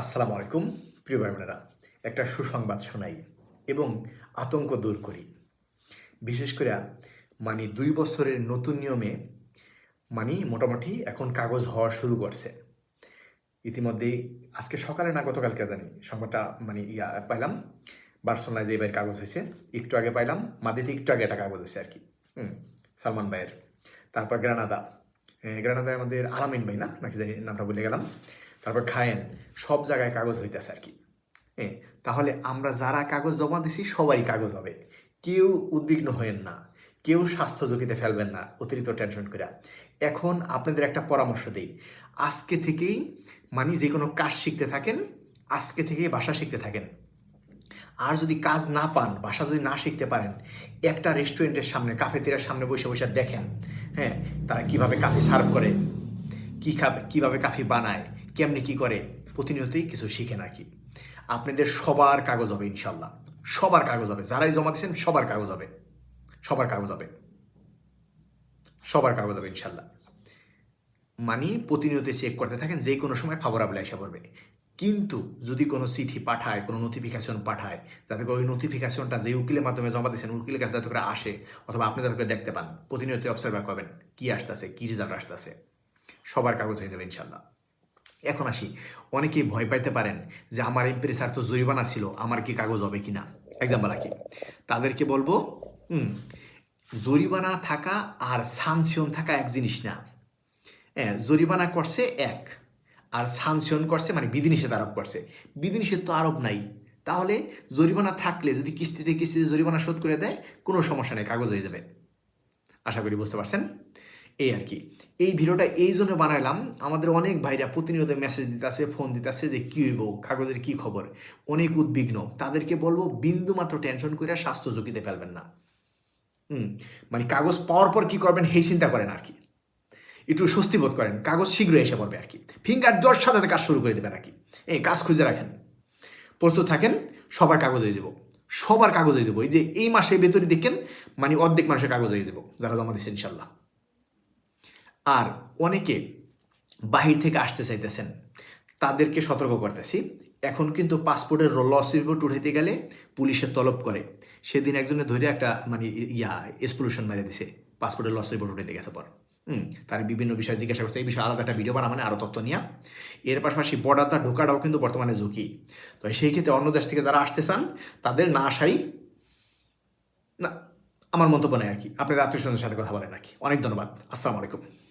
আসসালামু আলাইকুম, প্রিয় ভাই বোনেরা একটা সুসংবাদ শোনাই এবং আতঙ্ক দূর করি। বিশেষ করে মানে দুই বছরের নতুন নিয়মে মানে মোটামুটি এখন কাগজ হওয়া শুরু করছে। ইতিমধ্যে আজকে সকালে না গতকালকে জানি সংবাদটা মানে ইয়া পাইলাম বার্সোনায় যে এবার কাগজ হয়েছে, একটু আগে পাইলাম, মাদিতে একটু আগে একটা কাগজ হয়েছে আর কি হুম, সালমান ভাইয়ের। তারপর গ্রানাদা। গ্রানাদায় আমাদের আলামিন ভাই না, নাকি জানি নামটা বলে গেলাম। তারপর খায়েন, সব জায়গায় কাগজ হইতেছে আর কি। হ্যাঁ তাহলে আমরা যারা কাগজ জমা দিছি, সবারই কাগজ হবে। কেউ উদ্বিগ্ন হয়েন না, কেউ স্বাস্থ্য ঝুঁকিতে ফেলবেন না, অতিরিক্ত টেনশন করে এখন আপনাদের একটা পরামর্শ দেই। আজকে থেকেই মানে যে কোনো কাজ শিখতে থাকেন, আজকে থেকেই ভাষা শিখতে থাকেন। আর যদি কাজ না পান ভাষা যদি না শিখতে পারেন, একটা রেস্টুরেন্টের সামনে কাফে কাফেতেরিয়ার সামনে বসে বসে দেখেন হ্যাঁ তারা কীভাবে কাফি সার্ভ করে, কি খাবে, কীভাবে কাফি বানায় কেমনি কি করে? প্রতিনিয়তই কিছু শিখেন আর কি। আপনাদের সবার কাগজ হবে ইনশাল্লাহ সবার কাগজ হবে। যারাই জমা দিচ্ছেন সবার কাগজ হবে। সবার কাগজ হবে। সবার কাগজ হবে ইনশাল্লাহ মানি প্রতিনিয়ত চেক করতে থাকেন, যে কোনো সময় ফাভরেবল এসে পড়বে। কিন্তু যদি কোনো চিঠি পাঠায়, কোনো নোটিফিকেশন পাঠায়, যাতে করে ওই নোটিফিকেশনটা যে উকিলের মাধ্যমে জমা দিয়েছেন, উকিলের কাছে যাতে করে আসে, অথবা আপনি যাতে করে দেখতে পান প্রতিনিয়ত অবসার্ভ করবেন কি আসতেছে, কি রেজাল্ট আসতেছে। সবার কাগজ হয়ে যাবে ইনশাল্লাহ এখন আসি। অনেকেই ভয় পাইতে পারেন যে আমার এমপ্রেসার তো জরিমানা ছিল, আমার কি কাগজ হবে কি না এক্সাম্পল রাখি। তাদেরকে বলব জরিমানা থাকা আর সানসিয়ন থাকা এক জিনিস না। হ্যাঁ জরিমানা করছে এক, আর সানসিয়ন করছে মানে বিধিনিষেধ আরোপ করছে। বিধিনিষেধ তো আরোপ নাই। তাহলে জরিমানা থাকলে যদি কিস্তিতে কিস্তিতে জরিমানা শোধ করে দেয়, কোনো সমস্যা নেই, কাগজ হয়ে যাবে। আশা করি বুঝতে পারছেন? এই আর কি। এই ভিডিওটা এই জন্য বানাইলাম। আমাদের অনেক ভাইরা প্রতিনিয়ত মেসেজ দিতেছে ফোন দিতেছে যে কী হইব, কাগজের কি খবর? অনেক উদ্বিগ্ন। তাদেরকে বলব বিন্দু মাত্র টেনশন করে স্বাস্থ্য ঝুঁকিতে ফেলবেন না। হুম মানে কাগজ পাওয়ার পর কি করবেন সেই চিন্তা করেন আর কি। একটু স্বস্তি বোধ করেন, কাগজ শীঘ্রই এসে পড়বে আর কি। ফিঙ্গার সাথে সাথে কাজ শুরু করে দেবেন আর কি। এই কাজ খুঁজে রাখেন। প্রস্তুত থাকেন, সবার কাগজ হয়ে যাব সবার কাগজ হয়ে যাব এই যে এই মাসের ভেতরে দেখেন মানে অর্ধেক মানুষের কাগজ হয়ে যাব যারা জমা দিচ্ছে ইনশাল্লাহ। আর অনেকে বাহির থেকে আসতে চাইতেছেন, তাদেরকে সতর্ক করতেছি। এখন কিন্তু পাসপোর্টের লস রিপোর্ট উঠাইতে গেলে পুলিশের তলব করে। সেদিন একজনে ধরে একটা মানে ইয়া এক্সপ্লোশন মেরে দিছে, পাসপোর্টের লস রিপোর্ট উঠাইতে গেছে পর। হুম, তার বিভিন্ন বিষয় জিজ্ঞাসা করছে, এই বিষয়ে আলাদা একটা ভিডিও বানা মানে আরও তথ্য নিয়ে। এর পাশাপাশি বর্ডারটা ঢোকাটাও কিন্তু বর্তমানে ঝুঁকি। তো সেই ক্ষেত্রে অন্য দেশ থেকে যারা আসতে চান, তাদের না আসাই না, আমার মন্তব্য নেই আর কি। আপনাদের আত্মীয় স্বজনের সাথে কথা বলেন আর কি। অনেক ধন্যবাদ। আসসালামু আলাইকুম।